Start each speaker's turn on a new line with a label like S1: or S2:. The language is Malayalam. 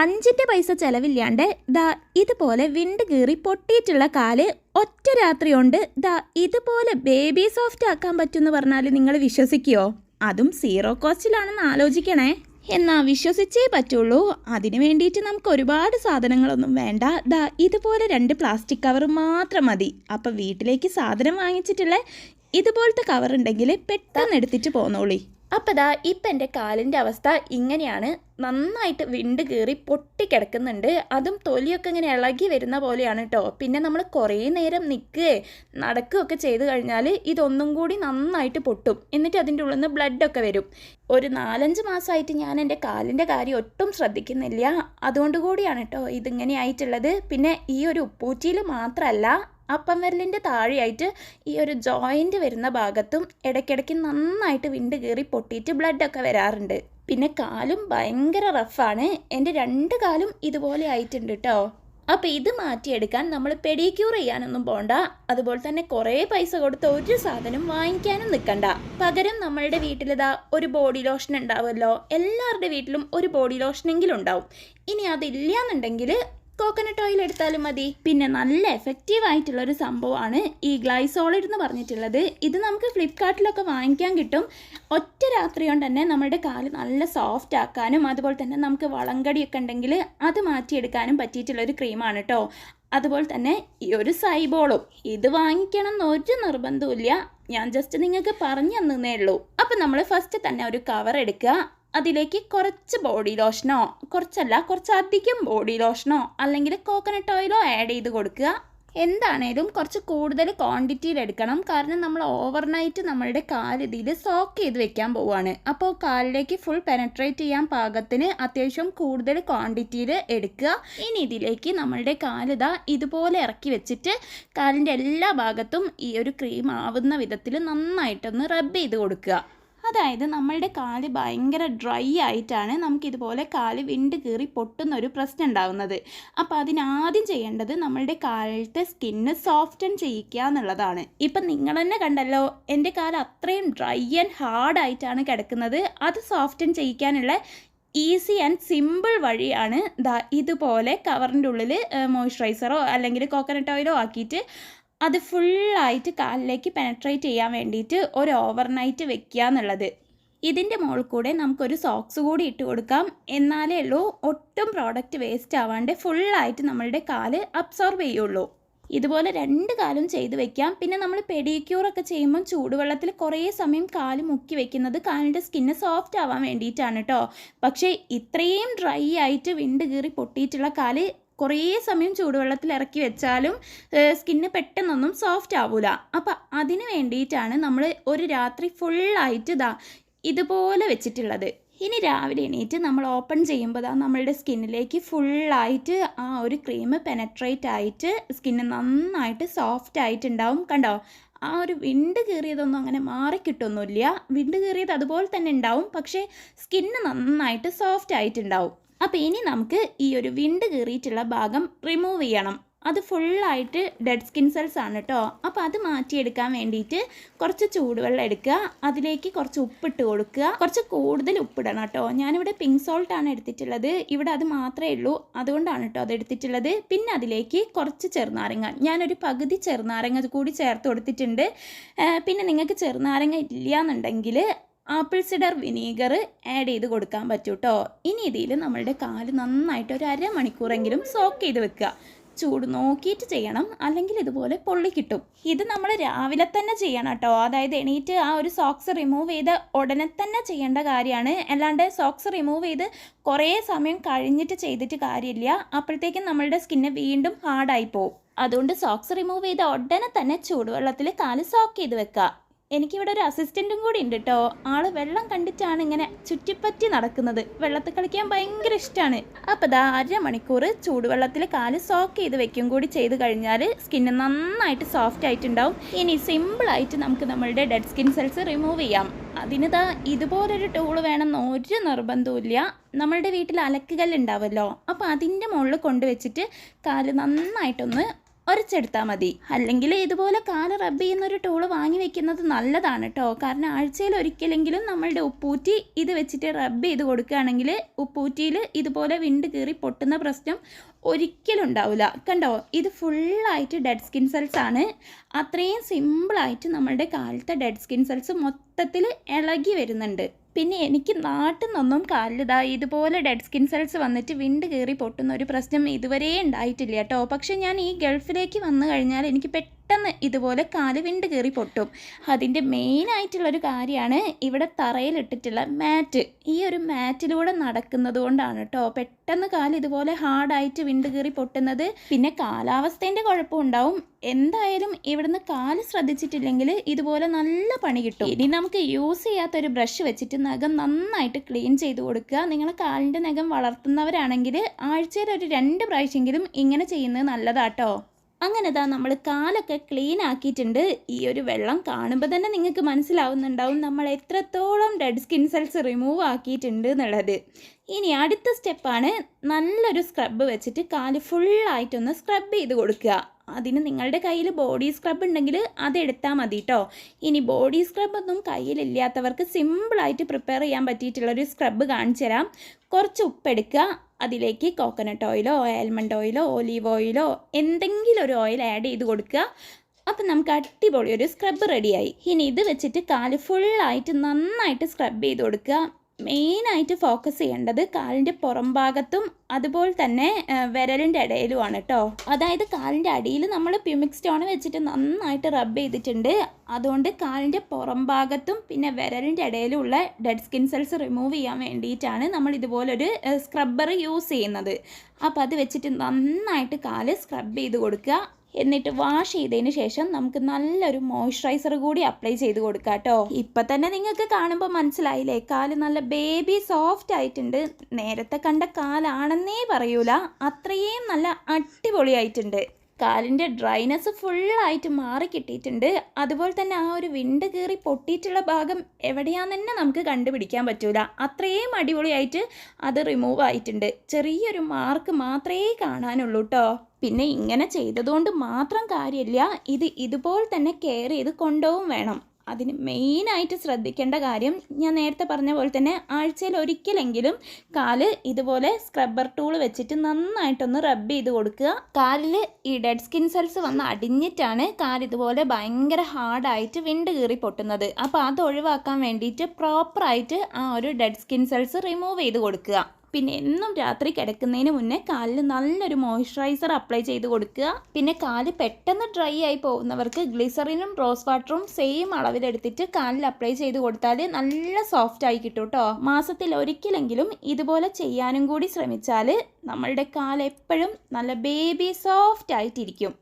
S1: അഞ്ചിന്റെ പൈസ ചെലവില്ലാണ്ട് ദാ ഇതുപോലെ വിണ്ട് കീറി പൊട്ടിയിട്ടുള്ള കാൽ ഒറ്റ രാത്രി കൊണ്ട് ദാ ഇതുപോലെ ബേബി സോഫ്റ്റ് ആക്കാൻ പറ്റുമെന്ന് പറഞ്ഞാൽ നിങ്ങൾ വിശ്വസിക്കുമോ അതും സീറോ കോസ്റ്റിലാണെന്ന് ആലോചിക്കണേ. എന്നാ വിശ്വസിച്ചേ പറ്റുള്ളൂ. അതിന് വേണ്ടിയിട്ട് നമുക്ക് ഒരുപാട് സാധനങ്ങളൊന്നും വേണ്ട. ദാ ഇതുപോലെ രണ്ട് പ്ലാസ്റ്റിക് കവർ മാത്രം മതി. അപ്പം വീട്ടിലേക്ക് സാധനം വാങ്ങിച്ചിട്ടുള്ള ഇതുപോലത്തെ കവർ ഉണ്ടെങ്കിൽ പെട്ടെന്ന് എടുത്തിട്ട് പോന്നോളി. അപ്പം ദാ ഇപ്പം എന്റെ കാലിന്റെ അവസ്ഥ ഇങ്ങനെയാണ്. നന്നായിട്ട് വിണ്ട് കീറി പൊട്ടിക്കിടക്കുന്നുണ്ട് അതും തൊലിയൊക്കെ ഇങ്ങനെ ഇളകി വരുന്ന പോലെയാണ് കേട്ടോ പിന്നെ നമ്മൾ കുറേ നേരം നിൽക്കുകയെ നടക്കുകയൊക്കെ ചെയ്ത് കഴിഞ്ഞാൽ ഇതൊന്നും കൂടി നന്നായിട്ട് പൊട്ടും. എന്നിട്ട് അതിന്റെ ഉള്ളിൽ നിന്ന് ബ്ലഡൊക്കെ വരും. ഒരു നാലഞ്ച് മാസമായിട്ട് ഞാൻ എന്റെ കാലിന്റെ കാര്യം ഒട്ടും ശ്രദ്ധിക്കുന്നില്ല. അതുകൊണ്ട് കൂടിയാണ് കേട്ടോ ഇതിങ്ങനെ ആയിട്ടുള്ളത്. പിന്നെ ഈ ഒരു ഉപ്പൂറ്റിയിൽ മാത്രമല്ല അപ്പം വിരലിന്റെ താഴെയായിട്ട് ഈ ഒരു ജോയിന്റ് വരുന്ന ഭാഗത്തും ഇടയ്ക്കിടയ്ക്ക് നന്നായിട്ട് വിണ്ട് കീറി പൊട്ടിയിട്ട് ബ്ലഡൊക്കെ വരാറുണ്ട്. പിന്നെ കാലും ഭയങ്കര റഫാണ് എന്റെ രണ്ട് കാലും ഇതുപോലെ ആയിട്ടുണ്ട് കേട്ടോ അപ്പോൾ ഇത് മാറ്റിയെടുക്കാൻ നമ്മൾ പെഡിക്യൂർ ചെയ്യാനൊന്നും പോണ്ട. അതുപോലെ തന്നെ കുറേ പൈസ കൊടുത്ത് ഒരു സാധനം വാങ്ങിക്കാനും നിൽക്കണ്ട പകരം നമ്മളുടെ വീട്ടിലിതാ ഒരു ബോഡി ലോഷൻ ഉണ്ടാവുമല്ലോ. എല്ലാവരുടെ വീട്ടിലും ഒരു ബോഡി ലോഷനെങ്കിലും ഉണ്ടാവും. ഇനി അതില്ല എന്നുണ്ടെങ്കിൽ കോക്കനട്ട് ഓയിൽ എടുത്താലും മതി. പിന്നെ നല്ല എഫക്റ്റീവ് ആയിട്ടുള്ള ഒരു സംഭവമാണ് ഈ ഗ്ലൈസോളിഡ് എന്ന് പറഞ്ഞിട്ടുള്ളത്. ഇത് നമുക്ക് ഫ്ലിപ്കാർട്ടിലൊക്കെ വാങ്ങിക്കാൻ കിട്ടും. ഒറ്റ രാത്രി കൊണ്ട് തന്നെ നമ്മുടെ കാൽ നല്ല സോഫ്റ്റ് ആക്കാനും അതുപോലെ തന്നെ നമുക്ക് വളങ്കടിയൊക്കെ ഉണ്ടെങ്കിൽ അത് മാറ്റിയെടുക്കാനും പറ്റിയിട്ടുള്ള ഒരു ക്രീമാണ് കേട്ടോ അതുപോലെ തന്നെ ഈ ഒരു സൈബോളും. ഇത് വാങ്ങിക്കണം എന്ന് എന്നൊരു നിർബന്ധമില്ല ഞാൻ ജസ്റ്റ് നിങ്ങൾക്ക് പറഞ്ഞു തന്നേ ഉള്ളൂ. അപ്പം നമ്മൾ ഫസ്റ്റ് തന്നെ ഒരു കവർ എടുക്കുക. അതിലേക്ക് കുറച്ച് ബോഡി ലോഷനോ കുറച്ചല്ല കുറച്ചധികം ബോഡി ലോഷനോ അല്ലെങ്കിൽ കോക്കനട്ട് ഓയിലോ ആഡ് ചെയ്ത് കൊടുക്കുക. എന്താണേലും കുറച്ച് കൂടുതൽ ക്വാണ്ടിറ്റിയിൽ എടുക്കണം. കാരണം നമ്മൾ ഓവർനൈറ്റ് നമ്മളുടെ കാലിതിയിൽ സോക്ക് ചെയ്ത് വെക്കാൻ പോവുകയാണ് അപ്പോൾ കാലിലേക്ക് ഫുൾ പെനട്രേറ്റ് ചെയ്യാൻ പാകത്തിന് അത്യാവശ്യം കൂടുതൽ ക്വാണ്ടിറ്റിയിൽ എടുക്കുക. ഇനി ഇതിലേക്ക് നമ്മളുടെ കാലിത ഇതുപോലെ ഇറക്കി വെച്ചിട്ട് കാലിന്റെ എല്ലാ ഭാഗത്തും ഈ ഒരു ക്രീം ആവുന്ന വിധത്തിൽ നന്നായിട്ടൊന്ന് റബ്ബ് ചെയ്ത് കൊടുക്കുക. അതായത് നമ്മളുടെ കാൽ ഭയങ്കര ഡ്രൈ ആയിട്ടാണ് നമുക്കിതുപോലെ കാൽ വിണ്ട് കീറി പൊട്ടുന്ന ഒരു പ്രശ്നം ഉണ്ടാകുന്നത് അപ്പോൾ അതിനാദ്യം ചെയ്യേണ്ടത് നമ്മളുടെ കാലത്തെ സ്കിന്ന് സോഫ്റ്റൻ ചെയ്യിക്കുക എന്നുള്ളതാണ്. ഇപ്പം നിങ്ങൾ തന്നെ കണ്ടല്ലോ എന്റെ കാൽ അത്രയും ഡ്രൈ ആൻഡ് ഹാർഡ് ആയിട്ടാണ് കിടക്കുന്നത്. അത് സോഫ്റ്റൻ ചെയ്യിക്കാനുള്ള ഈസി ആൻഡ് സിമ്പിൾ വഴിയാണ് ഇതുപോലെ കവറിന്റെ ഉള്ളിൽ മോയ്സ്ചറൈസറോ അല്ലെങ്കിൽ കോക്കനട്ട് ഓയിലോ ആക്കിയിട്ട് അത് ഫുള്ളായിട്ട് കാലിലേക്ക് പെനട്രേറ്റ് ചെയ്യാൻ വേണ്ടിയിട്ട് ഒരു ഓവർനൈറ്റ് വെക്കുക എന്നുള്ളത്. ഇതിന്റെ മുകളിൽ കൂടെ നമുക്കൊരു സോക്സ് കൂടി ഇട്ട് കൊടുക്കാം. എന്നാലേ ഉള്ളൂ ഒട്ടും പ്രോഡക്റ്റ് വേസ്റ്റ് ആവാണ്ട് ഫുള്ളായിട്ട് നമ്മളുടെ കാൽ അബ്സോർബ് ചെയ്യുള്ളൂ. ഇതുപോലെ രണ്ട് കാലും ചെയ്ത് വെക്കാം. പിന്നെ നമ്മൾ പെഡിക്യൂറൊക്കെ ചെയ്യുമ്പം ചൂടുവെള്ളത്തിൽ കുറേ സമയം കാൽ മുക്കി വെക്കുന്നത് കാലിന്റെ സ്കിന്ന് സോഫ്റ്റ് ആവാൻ വേണ്ടിയിട്ടാണ് കേട്ടോ പക്ഷേ ഇത്രയും ഡ്രൈ ആയിട്ട് വിണ്ട് കീറി പൊട്ടിയിട്ടുള്ള കാൽ കുറേ സമയം ചൂടുവെള്ളത്തിൽ ഇറക്കി വെച്ചാലും സ്കിന്ന് പെട്ടെന്നൊന്നും സോഫ്റ്റ് ആവില്ല അപ്പം അതിന് വേണ്ടിയിട്ടാണ് നമ്മൾ ഒരു രാത്രി ഫുള്ളായിട്ട് ഇതാ ഇതുപോലെ വെച്ചിട്ടുള്ളത്. ഇനി രാവിലെ എണീറ്റ് നമ്മൾ ഓപ്പൺ ചെയ്യുമ്പോൾ ദാ നമ്മളുടെ സ്കിന്നിലേക്ക് ഫുള്ളായിട്ട് ആ ഒരു ക്രീം പെനട്രേറ്റ് ആയിട്ട് സ്കിന്ന് നന്നായിട്ട് സോഫ്റ്റ് ആയിട്ടുണ്ടാവും. കണ്ടോ? ആ ഒരു വിണ്ട് കീറിയതൊന്നും അങ്ങനെ മാറിക്കിട്ടൊന്നുമില്ല. വിണ്ട് കീറിയത് അതുപോലെ തന്നെ ഉണ്ടാവും. പക്ഷേ സ്കിന്ന് നന്നായിട്ട് സോഫ്റ്റ് ആയിട്ടുണ്ടാവും. അപ്പോൾ ഇനി നമുക്ക് ഈ ഒരു വിണ്ട് കീറിയിട്ടുള്ള ഭാഗം റിമൂവ് ചെയ്യണം. അത് ഫുള്ളായിട്ട് ഡെഡ് സ്കിൻ സെൽസ് ആണ് കേട്ടോ അപ്പോൾ അത് മാറ്റിയെടുക്കാൻ വേണ്ടിയിട്ട് കുറച്ച് ചൂടുവെള്ളം എടുക്കുക. അതിലേക്ക് കുറച്ച് ഉപ്പിട്ട് കൊടുക്കുക. കുറച്ച് കൂടുതൽ ഉപ്പിടണം കേട്ടോ ഞാനിവിടെ പിങ്ക് സോൾട്ട് ആണ് എടുത്തിട്ടുള്ളത്. ഇവിടെ അത് മാത്രമേ ഉള്ളൂ. അതുകൊണ്ടാണ് കേട്ടോ അത് എടുത്തിട്ടുള്ളത്. പിന്നെ അതിലേക്ക് കുറച്ച് ചെറുനാരങ്ങ. ഞാനൊരു പകുതി ചെറുനാരങ്ങ കൂടി ചേർത്ത് കൊടുത്തിട്ടുണ്ട്. പിന്നെ നിങ്ങൾക്ക് ചെറുനാരങ്ങ ഇല്ല എന്നുണ്ടെങ്കിൽ ആപ്പിൾ സിഡർ വിനീഗർ ആഡ് ചെയ്ത് കൊടുക്കാൻ പറ്റും കേട്ടോ ഇനി ഇതിൽ നമ്മളുടെ കാൽ നന്നായിട്ട് ഒരു അരമണിക്കൂറെങ്കിലും സോക്ക് ചെയ്ത് വെക്കുക. ചൂട് നോക്കിയിട്ട് ചെയ്യണം. അല്ലെങ്കിൽ ഇതുപോലെ പൊള്ളി കിട്ടും. ഇത് നമ്മൾ രാവിലെ തന്നെ ചെയ്യണം കേട്ടോ. അതായത് എണീറ്റ് ആ ഒരു സോക്സ് റിമൂവ് ചെയ്ത് ഉടനെ തന്നെ ചെയ്യേണ്ട കാര്യമാണ്. അല്ലാണ്ട് സോക്സ് റിമൂവ് ചെയ്ത് കുറേ സമയം കഴിഞ്ഞിട്ട് ചെയ്തിട്ട് കാര്യമില്ല. അപ്പോഴത്തേക്കും നമ്മളുടെ സ്കിന്ന് വീണ്ടും ഹാർഡായി പോകും അതുകൊണ്ട് സോക്സ് റിമൂവ് ചെയ്ത ഉടനെ തന്നെ ചൂടുവെള്ളത്തിൽ കാൽ സോക്ക് ചെയ്ത് വെക്കുക. എനിക്കിവിടെ ഒരു അസിസ്റ്റന്റും കൂടി ഉണ്ട് കേട്ടോ ആൾ വെള്ളം കണ്ടിട്ടാണ് ഇങ്ങനെ ചുറ്റിപ്പറ്റി നടക്കുന്നത്. വെള്ളത്തിൽ കളിക്കാൻ ഭയങ്കര ഇഷ്ടമാണ് അപ്പോൾ ദാ അരമണിക്കൂർ ചൂടുവെള്ളത്തിൽ കാൽ സോക്ക് ചെയ്ത് വെക്കും കൂടി ചെയ്ത് കഴിഞ്ഞാൽ സ്കിന്ന് നന്നായിട്ട് സോഫ്റ്റ് ആയിട്ടുണ്ടാവും. ഇനി സിമ്പിളായിട്ട് നമുക്ക് നമ്മളുടെ ഡെഡ് സ്കിൻ സെൽസ് റിമൂവ് ചെയ്യാം. അതിന് ദാ ഇതുപോലൊരു ടൂൾ വേണമെന്ന് ഒരു നിർബന്ധവും നമ്മളുടെ വീട്ടിൽ ഉണ്ടാവല്ലോ. അപ്പോൾ അതിന്റെ മുകളിൽ കൊണ്ടുവച്ചിട്ട് കാൽ നന്നായിട്ടൊന്ന് ഉരച്ചെടുത്താൽ മതി. അല്ലെങ്കിൽ ഇതുപോലെ കാൽ റബ്ബ് ചെയ്യുന്ന ഒരു ടൂൾ വാങ്ങി വെക്കുന്നത് നല്ലതാണ് കേട്ടോ കാരണം ആഴ്ചയിൽ ഒരിക്കലെങ്കിലും നമ്മളുടെ ഉപ്പൂറ്റി ഇത് വെച്ചിട്ട് റബ്ബ് ചെയ്ത് കൊടുക്കുകയാണെങ്കിൽ ഉപ്പൂറ്റിയിൽ ഇതുപോലെ വിണ്ട് കീറി പൊട്ടുന്ന പ്രശ്നം ഒരിക്കലും ഉണ്ടാവില്ല കണ്ടോ? ഇത് ഫുള്ളായിട്ട് ഡെഡ് സ്കിൻ സെൽസ് ആണ്. അത്രയും സിമ്പിളായിട്ട് നമ്മളുടെ കാലത്തെ ഡെഡ് സ്കിൻ സെൽസ് മൊത്തത്തിൽ ഇളകി വരുന്നുണ്ട്. പിന്നെ എനിക്ക് നാട്ടിൽ നിന്നൊന്നും കാലിലിതാ ഇതുപോലെ ഡെഡ് സ്കിൻ സെൽസ് വന്നിട്ട് വിണ്ട് കയറി പൊട്ടുന്ന ഒരു പ്രശ്നം ഇതുവരെ ഉണ്ടായിട്ടില്ല കേട്ടോ. പക്ഷേ ഞാൻ ഈ ഗൾഫിലേക്ക് വന്നു കഴിഞ്ഞാൽ എനിക്ക് പെട്ടെന്ന് ഇതുപോലെ കാൽ വിണ്ട് കയറി പൊട്ടും. അതിന്റെ മെയിനായിട്ടുള്ളൊരു കാര്യമാണ് ഇവിടെ തറയിലിട്ടിട്ടുള്ള മാറ്റ് ഈ ഒരു മാറ്റിലൂടെ നടക്കുന്നത് കൊണ്ടാണ് കേട്ടോ പെട്ടെന്ന് കാൽ ഇതുപോലെ ഹാർഡായിട്ട് വിണ്ട് കയറി പൊട്ടുന്നത്. പിന്നെ കാലാവസ്ഥേന്റെ കുഴപ്പമുണ്ടാവും എന്തായാലും ഇവിടുന്ന് കാൽ ശ്രദ്ധിച്ചിട്ടില്ലെങ്കിൽ ഇതുപോലെ നല്ല പണി കിട്ടും. ഇനി നമുക്ക് യൂസ് ചെയ്യാത്ത ഒരു ബ്രഷ് വെച്ചിട്ട് നഖം നന്നായിട്ട് ക്ലീൻ ചെയ്ത് കൊടുക്കുക. നിങ്ങൾ കാലിന്റെ നഖം വളർത്തുന്നവരാണെങ്കിൽ ആഴ്ചയിൽ ഒരു രണ്ട് പ്രാവശ്യമെങ്കിലും ഇങ്ങനെ ചെയ്യുന്നത് നല്ലതാട്ടോ. അങ്ങനെ ദാ നമ്മൾ കാലൊക്കെ ക്ലീൻ ആക്കിയിട്ടുണ്ട്. ഈ ഒരു വെള്ളം കാണുമ്പോൾ തന്നെ നിങ്ങൾക്ക് മനസ്സിലാവുന്നുണ്ടാവും നമ്മൾ എത്രത്തോളം ഡെഡ് സ്കിൻ സെൽസ് റിമൂവ് ആക്കിയിട്ടുണ്ട് എന്നുള്ളത്. ഇനി അടുത്ത സ്റ്റെപ്പാണ് നല്ലൊരു സ്ക്രബ് വെച്ചിട്ട് കാൽ ഫുള്ളായിട്ടൊന്ന് സ്ക്രബ് ചെയ്ത് കൊടുക്കുക. അതിന് നിങ്ങളുടെ കയ്യിൽ ബോഡി സ്ക്രബ് ഉണ്ടെങ്കിൽ അതെടുത്താൽ മതി കേട്ടോ ഇനി ബോഡി സ്ക്രബ് ഒന്നും കയ്യിലില്ലാത്തവർക്ക് സിമ്പിളായിട്ട് പ്രിപ്പയർ ചെയ്യാൻ പറ്റിയിട്ടുള്ളൊരു സ്ക്രബ് കാണിച്ചു തരാം. കുറച്ച് ഉപ്പെടുക്കുക അതിലേക്ക് കോക്കനട്ട് ഓയിലോ ആൽമണ്ട് ഓയിലോ ഒലീവ് ഓയിലോ എന്തെങ്കിലും ഒരു ഓയിൽ ആഡ് ചെയ്ത് കൊടുക്കുക. അപ്പം നമുക്ക് അടിപൊളി ഒരു സ്ക്രബ് റെഡിയായി ഇനി ഇത് വെച്ചിട്ട് കാൽ ഫുള്ളായിട്ട് നന്നായിട്ട് സ്ക്രബ് ചെയ്ത് കൊടുക്കുക. മെയിനായിട്ട് ഫോക്കസ് ചെയ്യേണ്ടത് കാലിന്റെ പുറം ഭാഗത്തും അതുപോലെ തന്നെ വിരലിന്റെ ഇടയിലുമാണ് കേട്ടോ അതായത് കാലിന്റെ അടിയിൽ നമ്മൾ പ്യൂമിക് സ്റ്റോൺ വെച്ചിട്ട് നന്നായിട്ട് റബ്ബ് ചെയ്തിട്ടുണ്ട്. അതുകൊണ്ട് കാലിന്റെ പുറം ഭാഗത്തും പിന്നെ വിരലിന്റെ ഇടയിലുള്ള ഡെഡ് സ്കിൻ സെൽസ് റിമൂവ് ചെയ്യാൻ വേണ്ടിയിട്ടാണ് നമ്മൾ ഇതുപോലൊരു സ്ക്രബ്ബർ യൂസ് ചെയ്യുന്നത്. അപ്പോൾ അത് വെച്ചിട്ട് നന്നായിട്ട് കാൽ സ്ക്രബ് ചെയ്ത് കൊടുക്കുക. എന്നിട്ട് വാഷ് ചെയ്തതിന് ശേഷം നമുക്ക് നല്ലൊരു മോയ്സ്ചറൈസർ കൂടി അപ്ലൈ ചെയ്ത് കൊടുക്കാം കേട്ടോ. ഇപ്പം തന്നെ നിങ്ങൾക്ക് കാണുമ്പോൾ മനസ്സിലായില്ലേ? കാൽ നല്ല ബേബി സോഫ്റ്റ് ആയിട്ടുണ്ട്. നേരത്തെ കണ്ട കാലാണെന്നേ പറയൂല. അത്രയും നല്ല അടിപൊളിയായിട്ടുണ്ട്. കാലിന്റെ ഡ്രൈനെസ് ഫുള്ളായിട്ട് മാറി കിട്ടിയിട്ടുണ്ട്. അതുപോലെ തന്നെ ആ ഒരു വിണ്ട് കീറി പൊട്ടിയിട്ടുള്ള ഭാഗം എവിടെയാന്ന് തന്നെ നമുക്ക് കണ്ടുപിടിക്കാൻ പറ്റൂല. അത്രയും അടിപൊളിയായിട്ട് അത് റിമൂവ് ആയിട്ടുണ്ട്. ചെറിയൊരു മാർക്ക് മാത്രമേ കാണാനുള്ളൂ കേട്ടോ പിന്നെ ഇങ്ങനെ ചെയ്തതുകൊണ്ട് മാത്രം കാര്യമില്ല. ഇത് ഇതുപോലെ തന്നെ കെയർ ചെയ്ത് കൊണ്ടുപോകും വേണം. അതിന് മെയിനായിട്ട് ശ്രദ്ധിക്കേണ്ട കാര്യം ഞാൻ നേരത്തെ പറഞ്ഞ പോലെ തന്നെ ആഴ്ചയിൽ ഒരിക്കലെങ്കിലും കാൽ ഇതുപോലെ സ്ക്രബ്ബർ ടൂൾ വെച്ചിട്ട് നന്നായിട്ടൊന്ന് റബ്ബ് ചെയ്ത് കൊടുക്കുക. കാലിൽ ഈ ഡെഡ് സ്കിൻ സെൽസ് വന്ന് അടിഞ്ഞിട്ടാണ് കാൽ ഇതുപോലെ ഭയങ്കര ഹാർഡായിട്ട് വിണ്ട് കീറി പൊട്ടുന്നത്. അപ്പോൾ അത് ഒഴിവാക്കാൻ വേണ്ടിയിട്ട് പ്രോപ്പറായിട്ട് ആ ഒരു ഡെഡ് സ്കിൻ സെൽസ് റിമൂവ് ചെയ്ത് കൊടുക്കുക. പിന്നെ എന്നും രാത്രി കിടക്കുന്നതിന് മുന്നേ കാലിൽ നല്ലൊരു മോയ്സ്ചറൈസർ അപ്ലൈ ചെയ്ത് കൊടുക്കുക. പിന്നെ കാൽ പെട്ടെന്ന് ഡ്രൈ ആയി പോകുന്നവർക്ക് ഗ്ലിസറിനും റോസ് വാട്ടറും സെയിം അളവിലെടുത്തിട്ട് കാലിൽ അപ്ലൈ ചെയ്ത് കൊടുത്താൽ നല്ല സോഫ്റ്റ് ആയി കിട്ടും കേട്ടോ മാസത്തിൽ ഒരിക്കലെങ്കിലും ഇതുപോലെ ചെയ്യാനും കൂടി ശ്രമിച്ചാൽ നമ്മളുടെ കാൽ എപ്പോഴും നല്ല ബേബി സോഫ്റ്റ് ആയിട്ടിരിക്കും.